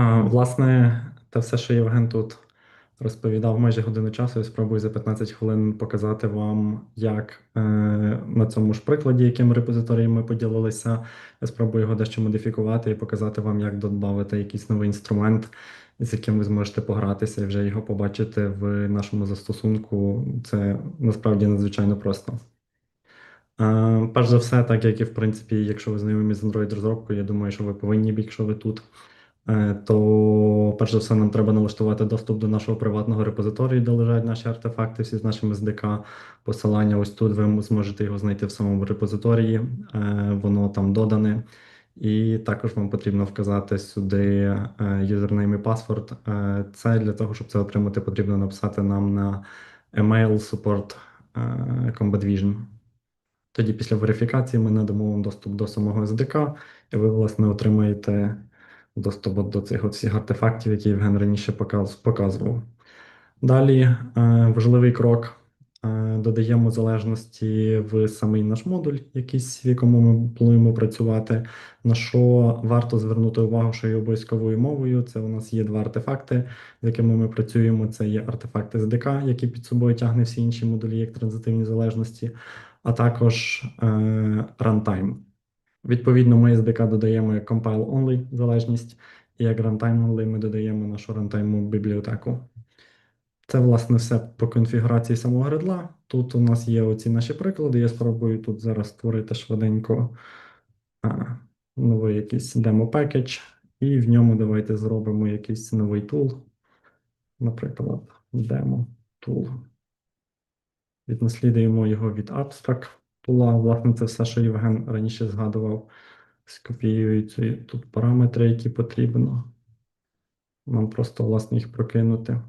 Власне, те все, що Євген тут розповідав майже годину часу, я спробую за 15 хвилин показати вам, як е, на цьому ж прикладі, яким репозиторієм ми поділилися, я спробую його дещо модифікувати і показати вам, як додати якийсь новий інструмент, з яким ви зможете погратися і вже його побачити в нашому застосунку. Це насправді надзвичайно просто. Е, Перш за все, так як і в принципі, якщо ви знайомі з Android розробкою, я думаю, що ви повинні, якщо ви тут. Е, То, перш за все, нам треба налаштувати доступ до нашого приватного репозиторію, де лежать наші артефакти, всі з нашими SDK. Посилання ось тут ви зможете його знайти в самому репозиторії, Е, воно там додане. І також вам потрібно вказати сюди е, юзернейм і паспорт. Це для того, щоб це отримати, потрібно написати нам на email support Combat Vision. Тоді після верифікації ми надамо вам доступ до самого SDK, і ви, власне, отримаєте доступ до цих всіх артефактів, які Євген раніше показував. Далі е, важливий крок. Е, Додаємо залежності в самий наш модуль, якийсь, в якому ми плануємо працювати. На що варто звернути увагу, що є обов'язковою мовою. Це у нас є два артефакти, з якими ми працюємо. Це є артефакт SDK, який під собою тягне всі інші модулі, як транзитивні залежності, а також е, runtime. Відповідно, ми SDK додаємо як compile-only залежність, і як runtime-only ми додаємо нашу runtime бібліотеку. Це, власне, все по конфігурації самого гредла. Тут у нас є оці наші приклади. Я спробую тут зараз створити швиденько новий якийсь демо-пекедж, і в ньому давайте зробимо якийсь новий тул. Наприклад, demo tool. Віднаслідуємо його від abstract тула. Власне, це все, що Євген раніше згадував. Скопіюються тут параметри, які потрібно. Нам просто, власне, їх прокинути.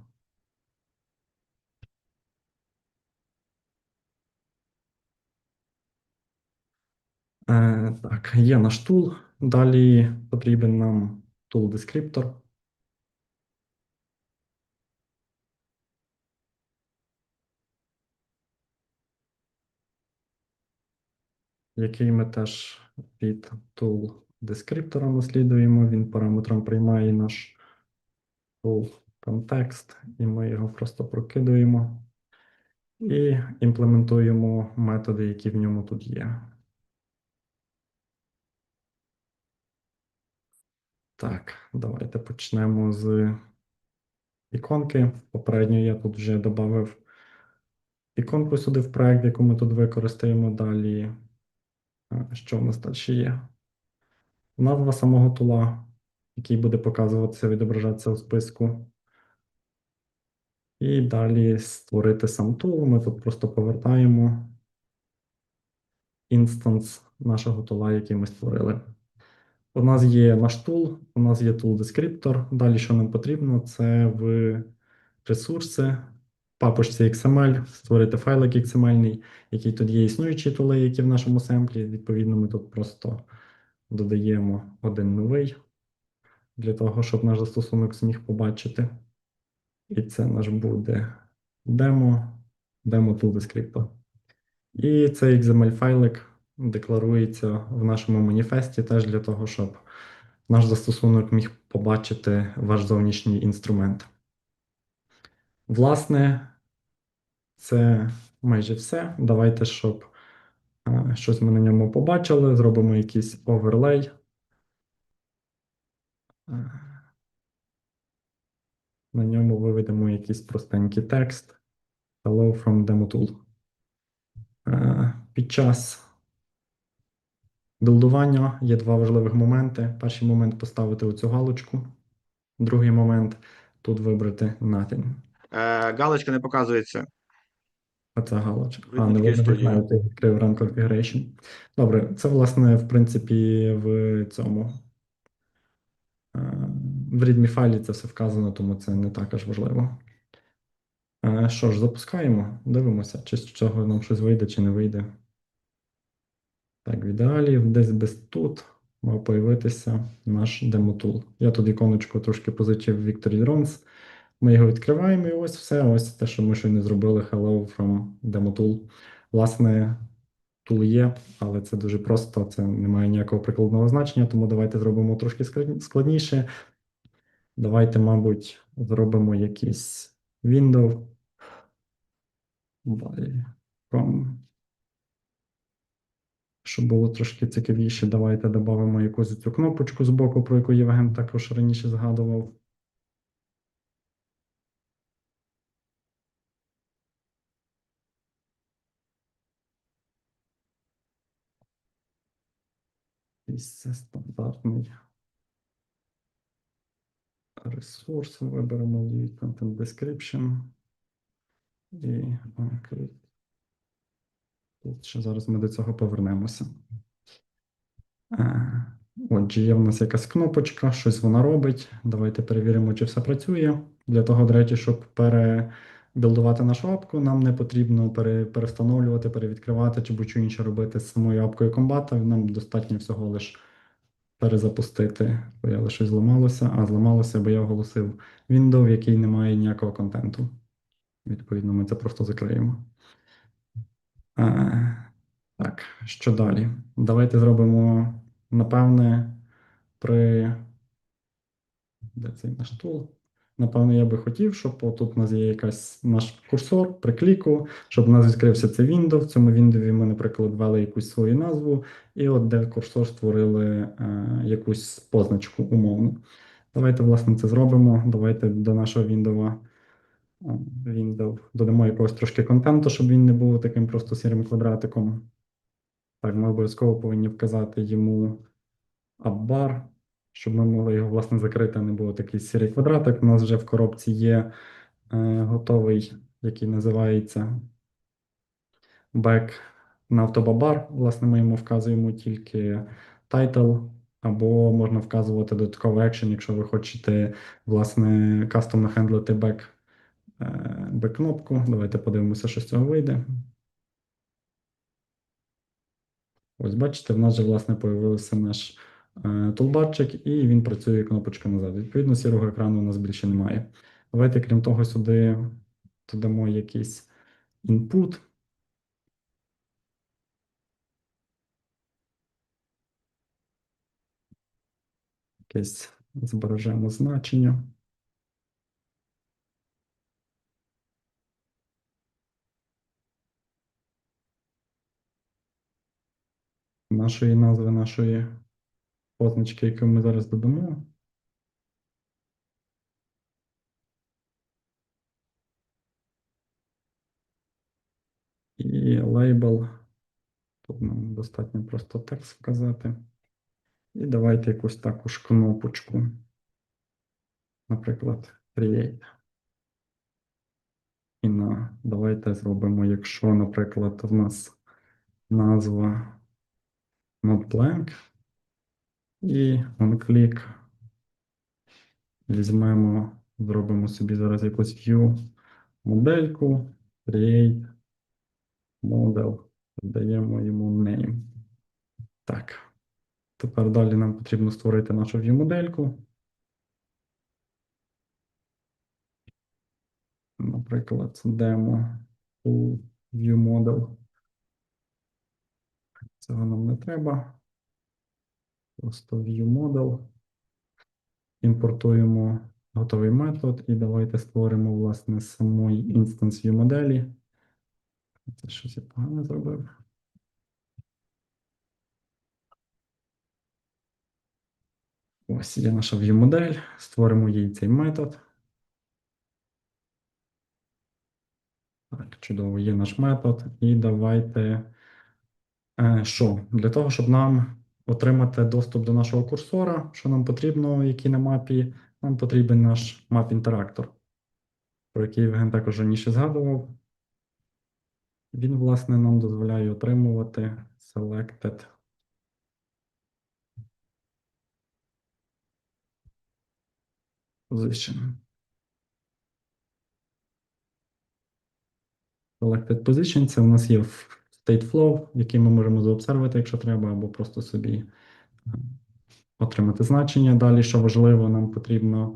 Е, так, є наш тул. Далі потрібен нам tool який ми теж під tool descriptor наслідуємо. Він параметром приймає наш tool контекст, і ми його просто прокидуємо і імплементуємо методи, які в ньому тут є. Так, давайте почнемо з іконки. Попередньо я тут вже додав іконку сюди в проект, яку ми тут використаємо далі. А, Що в нас далі є? Назва самого тула, який буде показуватися, відображатися у списку. І далі створити сам тул. Ми тут просто повертаємо інстанс нашого тула, який ми створили. У нас є наш тул, у нас є descriptor. Далі, що нам потрібно, це в ресурси, папочці XML, створити файлик XML, який тут є існуючі тули, які в нашому семплі. Відповідно, ми тут просто додаємо один новий для того, щоб наш застосунок зміг побачити. І це наш буде демо, демо tool descriptor. І цей XML файлик декларується в нашому маніфесті теж для того, щоб наш застосунок міг побачити ваш зовнішній інструмент. Власне, це майже все. Давайте, щоб е, щось ми на ньому побачили, зробимо якийсь оверлей. Е, На ньому виведемо якийсь простенький текст. Hello from DemoTool. Е, Під час Білдування є два важливих моменти. Перший момент поставити оцю галочку. Другий момент тут вибрати nothing. Галочка не показується. Оця галочка. А, не видно, ти відкрив Run Configuration. Добре, це, власне, в принципі, в цьому. е, В readme файлі це все вказано, тому це не так аж важливо. Е, Що ж, запускаємо, дивимося, чи з цього нам щось вийде, чи не вийде. Так, в ідеалі десь без тут мав появитися наш демотул. Я тут іконочку трошки позичив Victory Drones. Ми його відкриваємо, і ось все. Ось те, що ми щойно зробили. Hello from demotool. Власне, тул є, але це дуже просто, це не має ніякого прикладного значення, тому давайте зробимо трошки складніше. Давайте, мабуть, зробимо якийсь window. from. Щоб було трошки цікавіше, давайте додамо якусь цю кнопочку з боку, про яку Євген також раніше згадував. І це стандартний ресурс. Виберемо Lead Content Description. І окей. Тут ще зараз ми до цього повернемося. Е, Отже, є в нас якась кнопочка, щось вона робить. Давайте перевіримо, чи все працює. Для того, до речі, щоб перебілдувати нашу апку, нам не потрібно пере, перестановлювати, перевідкривати чи будь-що інше робити з самою апкою комбата. Нам достатньо всього лиш перезапустити. Бо я лише зламалося, а зламалося, бо я оголосив Windows, в який не має ніякого контенту. Відповідно, ми це просто закриємо. Е, так, що далі? Давайте зробимо, напевне, при. Де цей наш тул? Напевно, я би хотів, щоб отут у нас є якась наш курсор при кліку, щоб у нас відкрився цей Windows. В цьому Windows ми, наприклад, ввели якусь свою назву, і от де курсор створили е, якусь позначку умовну. Давайте, власне, це зробимо. Давайте до нашого Windows Windows додамо якогось трошки контенту, щоб він не був таким просто сірим квадратиком. Так, ми обов'язково повинні вказати йому аббар, щоб ми могли його, власне, закрити, а не було такий сірий квадратик. У нас вже в коробці є е, готовий, який називається back на автобабар. Власне, ми йому вказуємо тільки title, або можна вказувати додатковий екшен, якщо ви хочете, власне, кастомно хендлити back Б-кнопку. Давайте подивимося, що з цього вийде. Ось, бачите, в нас же, власне, появився наш е, тулбарчик, і він працює кнопочка назад. Відповідно, сірого екрану у нас більше немає. Давайте, крім того, сюди додамо якийсь input. Якесь збережемо значення. нашої назви нашої позначки, яку ми зараз додамо. І лейбл. Тут нам достатньо просто текст вказати. І давайте якусь також кнопочку. Наприклад, Create. І на давайте зробимо, якщо, наприклад, в нас назва not blank. І onClick. Візьмемо, зробимо собі зараз якусь view модельку, create model, даємо йому name. Так. Тепер далі нам потрібно створити нашу view модельку. Наприклад, demo view model. Цього нам не треба. Просто view model. Імпортуємо готовий метод і давайте створимо, власне, самий інстанс view моделі. Це щось я погано зробив. Ось є наша view. Створимо їй цей метод. Так, чудово, є наш метод. І давайте. Е, Що? Для того, щоб нам отримати доступ до нашого курсора, що нам потрібно, який на мапі, нам потрібен наш map-інтерактор, про який Євген також раніше згадував. Він, власне, нам дозволяє отримувати selected position. Selected position це у нас є в state flow, який ми можемо заобсервити, якщо треба, або просто собі е, отримати значення. Далі, що важливо, нам потрібно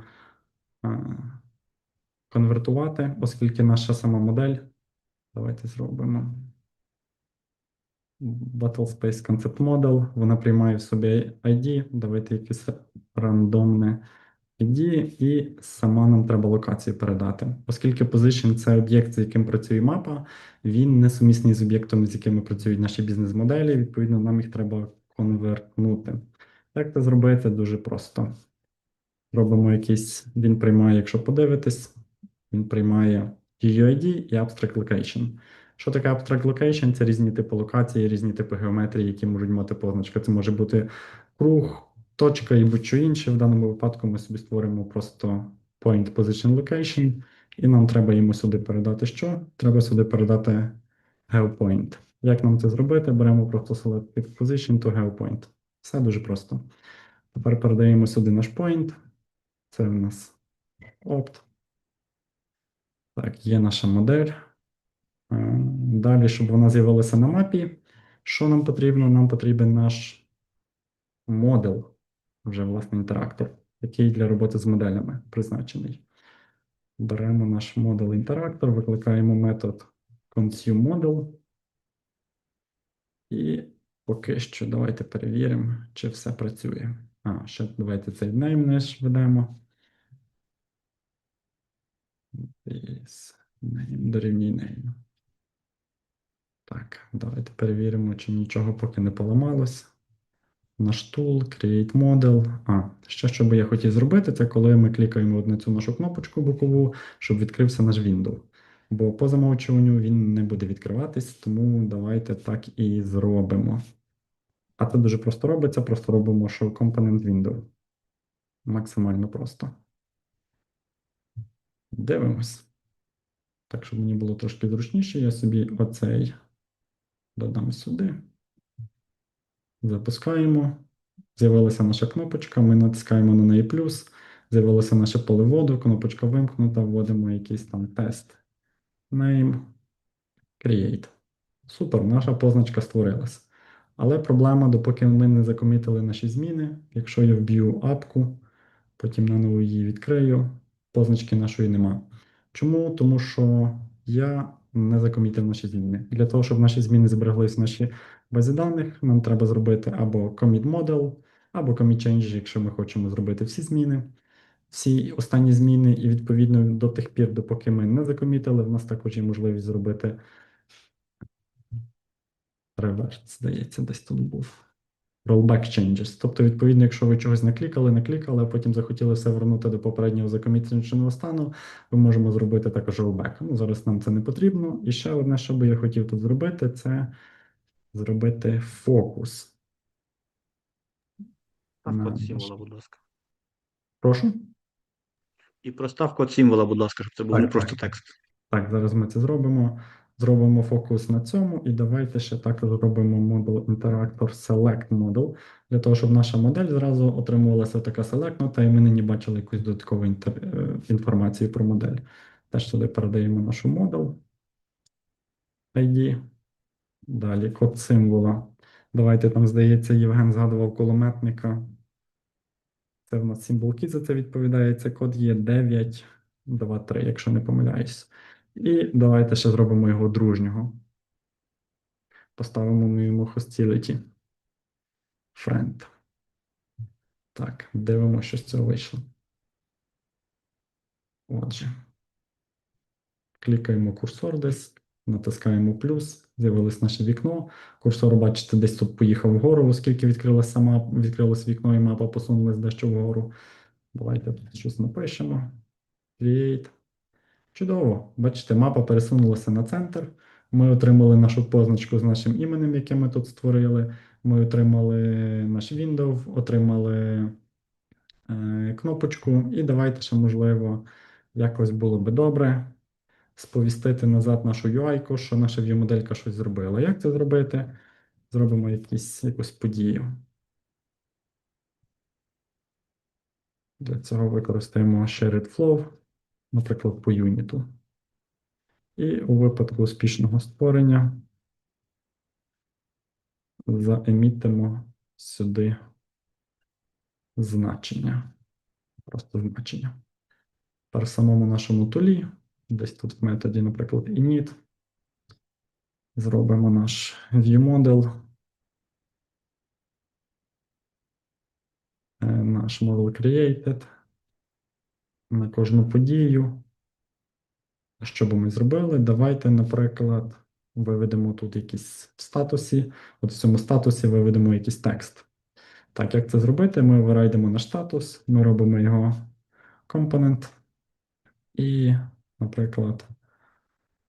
е, конвертувати, оскільки наша сама модель. Давайте зробимо. Battle Space Concept Model, вона приймає в собі ID. Давайте якесь рандомне ID і сама нам треба локацію передати. Оскільки position – це об'єкт, з яким працює мапа, він не сумісний з об'єктом, з якими працюють наші бізнес-моделі. Відповідно, нам їх треба конвертнути. Як це зробити? Дуже просто. Робимо якийсь, він приймає, якщо подивитись, він приймає UUID і Abstract Location. Що таке Abstract Location? Це різні типи локації, різні типи геометрії, які можуть мати позначка. Це може бути круг, точка і будь-що інше. В даному випадку ми собі створимо просто Point Position Location, і нам треба йому сюди передати що? Треба сюди передати GeoPoint. Як нам це зробити? Беремо просто Select Position to GeoPoint. Все дуже просто. Тепер передаємо сюди наш point. Це в нас опт. Так, є наша модель. Е, Далі, щоб вона з'явилася на мапі, що нам потрібно? Нам потрібен наш модел, вже власне інтерактор, який для роботи з моделями призначений. Беремо наш модел інтерактор, викликаємо метод consumeModel. І поки що давайте перевіримо, чи все працює. А, ще давайте цей name наш ведемо. Is name дорівнює name. Так, давайте перевіримо, чи нічого поки не поламалось. Наш tool, create model. А, ще що би я хотів зробити, це коли ми клікаємо на цю нашу кнопочку бокову, щоб відкрився наш window. Бо по замовчуванню він не буде відкриватись, тому давайте так і зробимо. А це дуже просто робиться, просто робимо show component window. Максимально просто. Дивимось. Так, щоб мені було трошки зручніше, я собі оцей додам сюди. Запускаємо. З'явилася наша кнопочка, ми натискаємо на неї плюс. З'явилося наше поле вводу, кнопочка вимкнута, вводимо якийсь там тест. Name. Create. Супер, наша позначка створилась. Але проблема, допоки ми не закомітили наші зміни, якщо я вб'ю апку, потім наново її відкрию, позначки нашої нема. Чому? Тому що я не закомітив наші зміни. Для того, щоб наші зміни збереглись в нашій базі даних, нам треба зробити або commit model, або commit change, якщо ми хочемо зробити всі зміни, всі останні зміни, і відповідно до тих пір, допоки ми не закомітили, в нас також є можливість зробити реверс, здається, десь тут був. Rollback changes. Тобто, відповідно, якщо ви чогось наклікали, наклікали, а потім захотіли все вернути до попереднього закомітненого стану, ми можемо зробити також rollback. Ну, зараз нам це не потрібно. І ще одне, що би я хотів тут зробити, це зробити фокус. Став на символа, будь ласка. Прошу? І простав код символа, будь ласка, щоб це був не просто текст. Так, зараз ми це зробимо. Зробимо фокус на цьому, і давайте ще також зробимо модул інтерактор Select Model, для того, щоб наша модель зразу отримувалася така селектнута, і ми нині бачили якусь додаткову інтер- е, інформацію про модель. Теж сюди передаємо нашу модел ID. Далі код символа. Давайте там, здається, Євген згадував кулеметника. Це в нас символ key за це відповідає. Це код є 923, якщо не помиляюсь. І давайте ще зробимо його дружнього. Поставимо йому hostility. Friend. Так, дивимося, що з цього вийшло. Отже. Клікаємо курсор десь, натискаємо плюс, з'явилось наше вікно. Курсор, бачите, десь тут поїхав вгору, оскільки відкрилася сама, відкрилось вікно і мапа посунулась дещо вгору. Давайте щось напишемо. Create. Чудово. Бачите, мапа пересунулася на центр. Ми отримали нашу позначку з нашим іменем, яке ми тут створили. Ми отримали наш Windows, отримали е, кнопочку. І давайте ще, можливо, якось було би добре сповістити назад нашу UI, що наша view-моделька щось зробила. Як це зробити? Зробимо якісь, якусь подію. Для цього використаємо shared flow, наприклад, по юніту. І у випадку успішного створення заемітимо сюди значення. Просто значення. Тепер в самому нашому тулі, десь тут в методі, наприклад, init, зробимо наш viewModel, е, наш model created, на кожну подію. Що би ми зробили? Давайте, наприклад, виведемо тут якісь в статусі. От в цьому статусі виведемо якийсь текст. Так, як це зробити? Ми вирайдемо наш статус, ми робимо його компонент і, наприклад,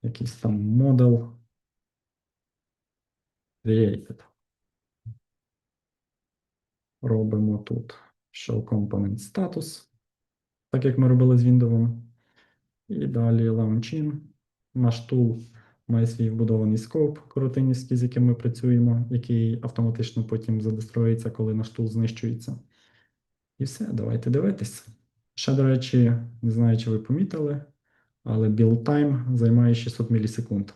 якийсь там модел created. Робимо тут show component status, так як ми робили з Windows. І далі launch-in. Наш тул має свій вбудований скоп коротинівський, з яким ми працюємо, який автоматично потім задестроїться, коли наш тул знищується. І все, давайте дивитись. Ще, до речі, не знаю, чи ви помітили, але build time займає 600 мілісекунд.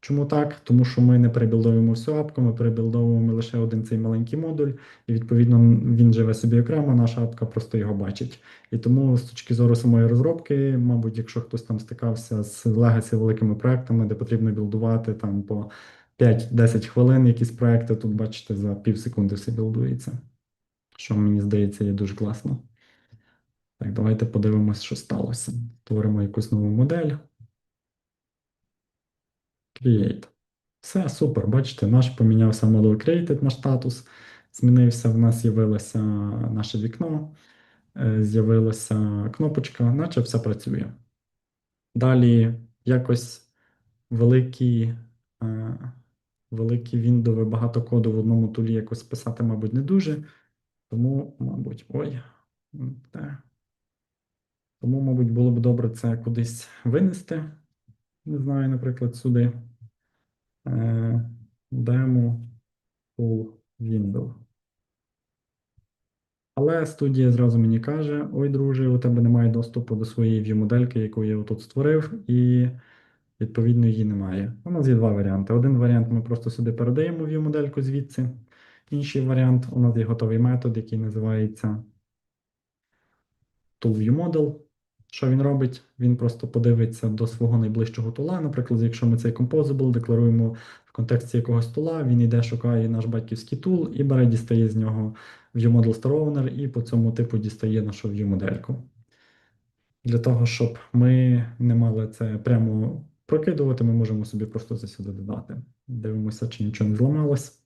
Чому так? Тому що ми не перебілдовуємо всю апку, ми перебілдовуємо лише один цей маленький модуль, і відповідно він живе собі окремо, наша апка просто його бачить. І тому з точки зору самої розробки, мабуть, якщо хтось там стикався з legacy великими проектами, де потрібно білдувати там по 5-10 хвилин якісь проекти, тут бачите, за пів секунди все білдується. Що мені здається, є дуже класно. Так, давайте подивимось, що сталося. Створимо якусь нову модель. Create. Все, супер. Бачите, наш помінявся модуль Created, наш статус. Змінився, в нас з'явилося наше вікно, е, з'явилася кнопочка, наче все працює. Далі якось великі, е, великі віндови, багато коду в одному тулі якось писати, мабуть, не дуже. Тому, мабуть, ой, те. Тому, мабуть, було б добре це кудись винести. Не знаю, наприклад, сюди. Е, Demo full window. Але студія зразу мені каже: ой, друже, у тебе немає доступу до своєї view-модельки, яку я тут створив, і відповідно її немає. У нас є два варіанти. Один варіант ми просто сюди передаємо view-модельку звідси. Інший варіант у нас є готовий метод, який називається toolViewModel. Що він робить? Він просто подивиться до свого найближчого тула. Наприклад, якщо ми цей composable декларуємо в контексті якогось тула, він йде, шукає наш батьківський тул і бере, дістає з нього ViewModel StarOwner і по цьому типу дістає нашу view-модельку. Для того, щоб ми не мали це прямо прокидувати, ми можемо собі просто це сюди додати. Дивимося, чи нічого не зламалось.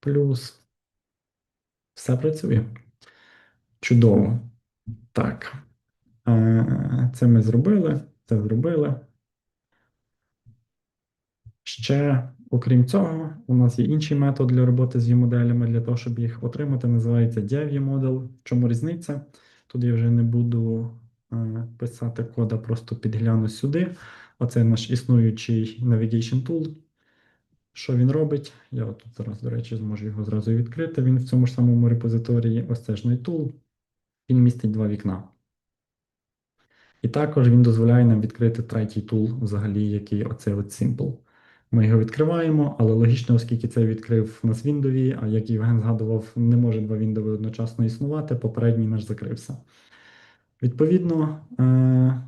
Плюс все працює. Чудово. Так. Це ми зробили. Це зробили. Ще, окрім цього, у нас є інший метод для роботи з view-моделями, для того, щоб їх отримати, називається DevViewModel. В чому різниця? Тут я вже не буду е, писати кода, просто підгляну сюди. Оце наш існуючий Navigation Tool. Що він робить? Я от тут зараз, до речі, зможу його зразу відкрити. Він в цьому ж самому репозиторії. Ось це ж tool. Він містить два вікна. І також він дозволяє нам відкрити третій тул, взагалі, який оцей от Simple. Ми його відкриваємо, але логічно, оскільки це відкрив нас Windows, а як Євген згадував, не може два Windows одночасно існувати, попередній наш закрився. Відповідно, е-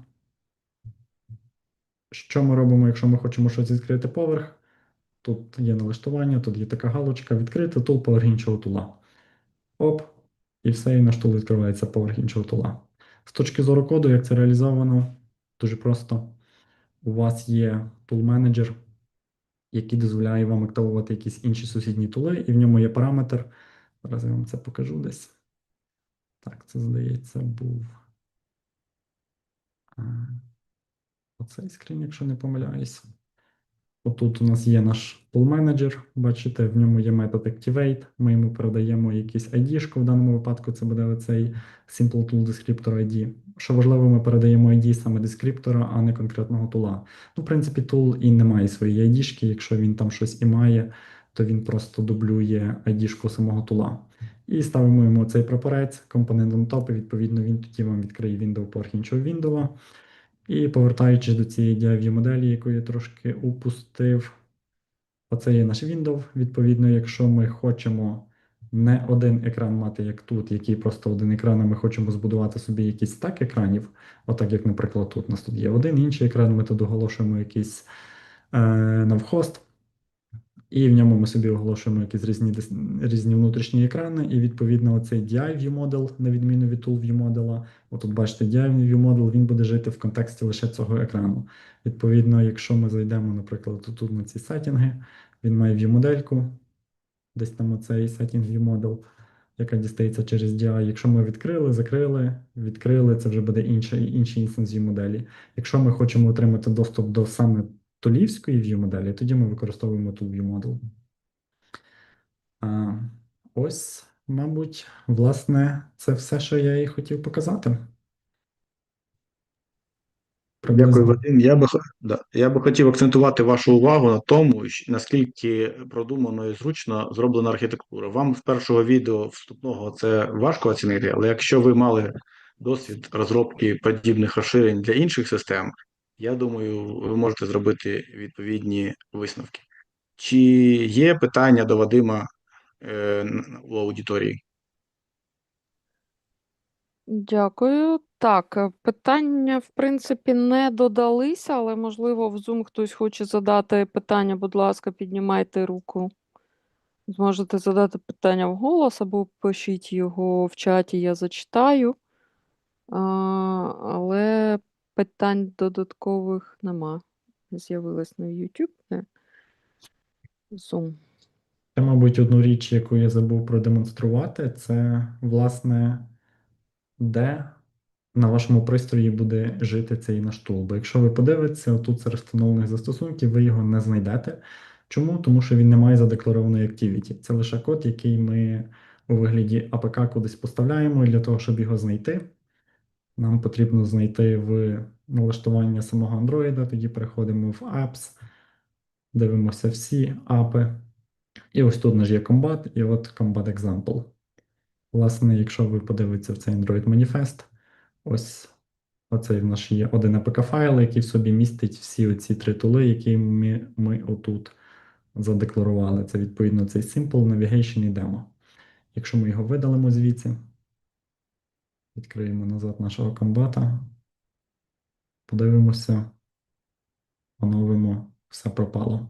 що ми робимо, якщо ми хочемо щось відкрити поверх? Тут є налаштування, тут є така галочка, відкрити тул поверх іншого тула. Оп, і все, і наш тул відкривається поверх іншого тула. З точки зору коду, як це реалізовано, дуже просто. У вас є tool менеджер який дозволяє вам активувати якісь інші сусідні тули, і в ньому є параметр. Зараз я вам це покажу десь. Так, це, здається, був оцей скрін, якщо не помиляюсь. Отут у нас є наш pool менеджер, бачите, в ньому є метод Activate. Ми йому передаємо якийсь ID, в даному випадку це буде оцей Simple Tool Descriptor ID. Що важливо, ми передаємо ID саме дескриптора, а не конкретного тула. Ну, в принципі, тул і не має своєї ID, якщо він там щось і має, то він просто дублює ID самого тула. І ставимо йому цей прапорець, компонент on top, і відповідно він тоді вам відкриє Windows поверх іншого Windows. І повертаючись до цієї DIV моделі, яку я трошки упустив, оце є наш Windows. Відповідно, якщо ми хочемо не один екран мати, як тут, який просто один екран, а ми хочемо збудувати собі якийсь стак екранів, отак, як, наприклад, тут у нас тут є один інший екран, ми тут оголошуємо якийсь е, навхост, І в ньому ми собі оголошуємо якісь різні, різні внутрішні екрани, і відповідно оцей DI ViewModel, на відміну від Tool ViewModel, отут бачите, DI ViewModel, він буде жити в контексті лише цього екрану. Відповідно, якщо ми зайдемо, наприклад, тут на ці сеттінги, він має view-модельку, десь там оцей setting ViewModel, яка дістається через DI. Якщо ми відкрили, закрили, відкрили, це вже буде інший, інший інстанс view-моделі. Якщо ми хочемо отримати доступ до саме тулівської view-моделі, тоді ми використовуємо view-model. А, ось, мабуть, власне, це все, що я і хотів показати. Дякую, Вадим. Я би, да, я би хотів акцентувати вашу увагу на тому, наскільки продумано і зручно зроблена архітектура. Вам з першого відео вступного це важко оцінити, але якщо ви мали досвід розробки подібних розширень для інших систем, я думаю, ви можете зробити відповідні висновки. Чи є питання до Вадима е, у аудиторії? Дякую. Так, е, питання, в принципі, не додалися, але, можливо, в Zoom хтось хоче задати питання, будь ласка, піднімайте руку. Зможете задати питання вголос або пишіть його в чаті, я зачитаю. А, але питань додаткових нема. З'явилось в YouTube, не Zoom. Ще, мабуть, одну річ, яку я забув продемонструвати, це, власне, де на вашому пристрої буде жити цей наш тул. Бо якщо ви подивитеся, тут серед встановлених застосунків, ви його не знайдете. Чому? Тому що він не має задекларованої activity. Це лише код, який ми у вигляді APK кудись поставляємо, і для того, щоб його знайти, нам потрібно знайти в налаштування самого Android, тоді переходимо в Apps, дивимося всі апи. І ось тут наш є Combat, і от Combat Example. Власне, якщо ви подивитеся в цей Android Manifest, ось оцей в нас є один APK файл, який в собі містить всі оці три тули, які ми, ми отут задекларували. Це відповідно цей Simple, Navigation і Demo. Якщо ми його видалимо звідси, відкриємо назад нашого комбата, подивимося, оновимо, все пропало.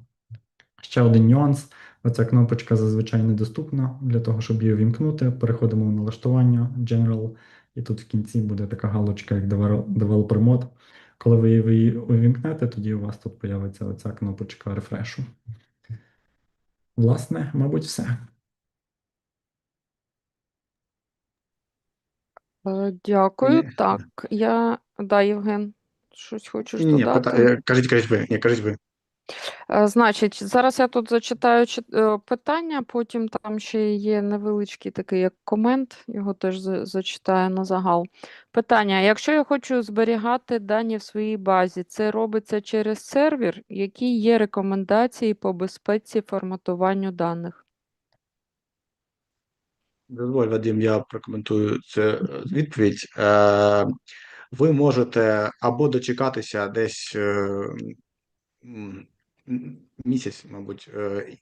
Ще один нюанс. Оця кнопочка зазвичай недоступна. Для того, щоб її увімкнути, переходимо в налаштування General, і тут в кінці буде така галочка, як Devel- Developer Mode. Коли ви її увімкнете, тоді у вас тут появиться оця кнопочка рефрешу. Власне, мабуть, все. Е, Дякую. Ні. Так, я. Да, Євген, щось хочеш Ні, додати? е, кажіть, кажіть ви. Ні, кажіть ви. Е, Значить, зараз я тут зачитаю чит- е, питання, потім там ще є невеличкий такий як комент, його теж за- зачитаю на загал. Питання: якщо я хочу зберігати дані в своїй базі, це робиться через сервер? Які є рекомендації по безпеці форматуванню даних? Дозволь, Вадим, я прокоментую цю е, відповідь. Е, Ви можете або дочекатися десь е, місяць, мабуть,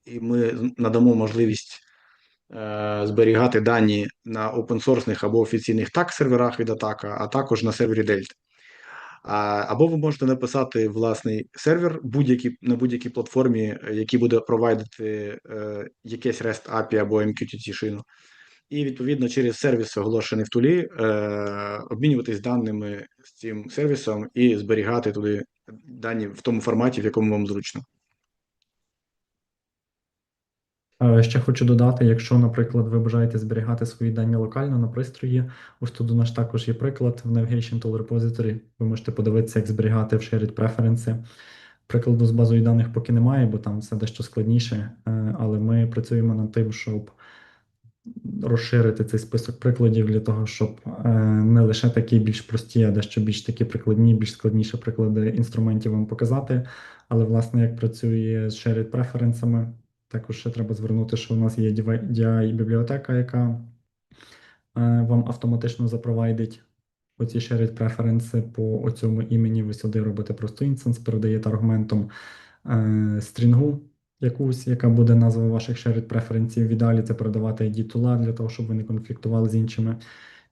і ми надамо можливість зберігати дані на опенсорсних або офіційних так серверах від атака, а також на сервері Delta. Або ви можете написати власний сервер будь-який на будь-якій платформі, який буде провайдити якесь REST API або MQTT шину і відповідно через сервіс, оголошений в тулі, е, обмінюватись даними з цим сервісом і зберігати туди дані в тому форматі, в якому вам зручно. Е, Ще хочу додати, якщо, наприклад, ви бажаєте зберігати свої дані локально на пристрої, ось тут у нас також є приклад в Navigation Tool Repository. Ви можете подивитися, як зберігати в Shared Preferences. Прикладу з базою даних поки немає, бо там все дещо складніше, е, але ми працюємо над тим, щоб розширити цей список прикладів для того, щоб е, не лише такі більш прості, а дещо більш такі прикладні, більш складніші приклади інструментів вам показати. Але, власне, як працює з shared преференсами, також ще треба звернути, що у нас є DI бібліотека, яка е, вам автоматично запровайдить оці shared преференси по оцьому імені. Ви сюди робите просто інстанс, передаєте аргументом е, стрінгу якусь, яка буде назва ваших shared преференсів. В ідеалі це передавати ID тула для того, щоб ви не конфліктували з іншими.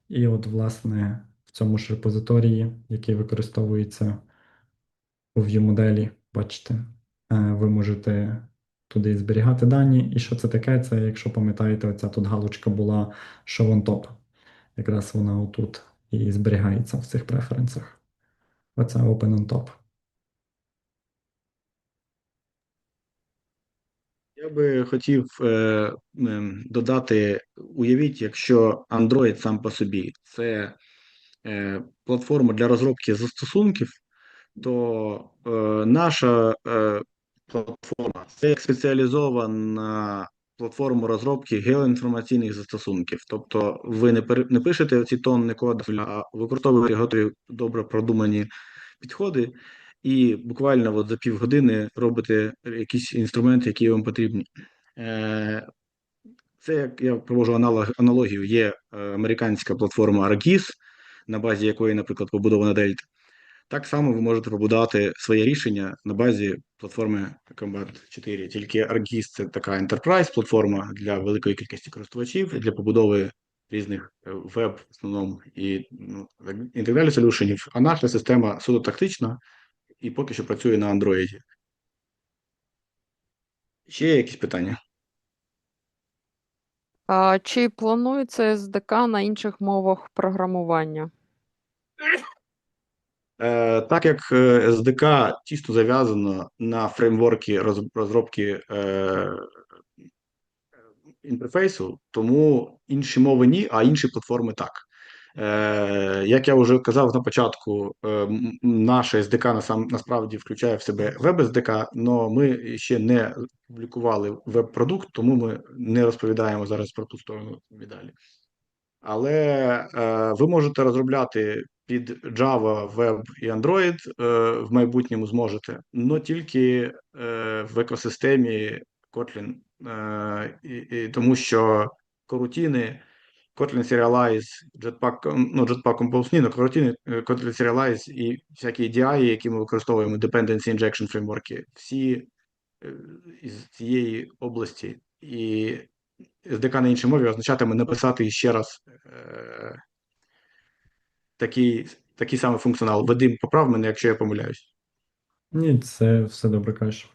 І от, власне, в цьому ж репозиторії, який використовується у view моделі, бачите, е, ви можете туди зберігати дані. І що це таке? Це, якщо пам'ятаєте, оця тут галочка була show on top. Якраз вона отут і зберігається в цих преференсах. Оце open on top. Я би хотів е, ем, додати, уявіть, якщо Android сам по собі це е, платформа для розробки застосунків, то е, наша е, платформа це як спеціалізована платформа розробки геоінформаційних застосунків. Тобто ви не, пер, не пишете ці тонни коду, а використовуєте готові добре продумані підходи, і буквально от за півгодини робите якісь інструменти, які вам потрібні. Е, Це як я провожу аналог, аналогію. Є е, американська платформа ArcGIS, на базі якої, наприклад, побудована Delta. Так само ви можете побудувати своє рішення на базі платформи Combat 4. Тільки ArcGIS – це така enterprise платформа для великої кількості користувачів, для побудови різних е, веб в основному і, ну, і солюшенів. А наша система суто тактична і поки що працює на Android. Ще є якісь питання? А, чи планується SDK на інших мовах програмування? Е, так як е, SDK тісно зав'язано на фреймворки роз- розробки е, інтерфейсу, тому інші мови ні, а інші платформи так. Е, як я вже казав на початку, е, наша SDK насправді включає в себе веб-SDK, але ми ще не публікували веб-продукт, тому ми не розповідаємо зараз про ту сторону медалі. Але е, ви можете розробляти під Java, Web і Android в майбутньому зможете, але тільки в екосистемі Kotlin, тому що корутіни, Kotlin Serialize, Jetpack, ну, Jetpack Compose, ні, ну, корутіни, е, Kotlin Serialize і всякі DI, які ми використовуємо, Dependency Injection фреймворки, всі е, із цієї області. І SDK на іншій мові означатиме написати ще раз е, такий, такий самий функціонал. Вадим, поправ мене, якщо я помиляюсь. Ні, це все добре кажеш.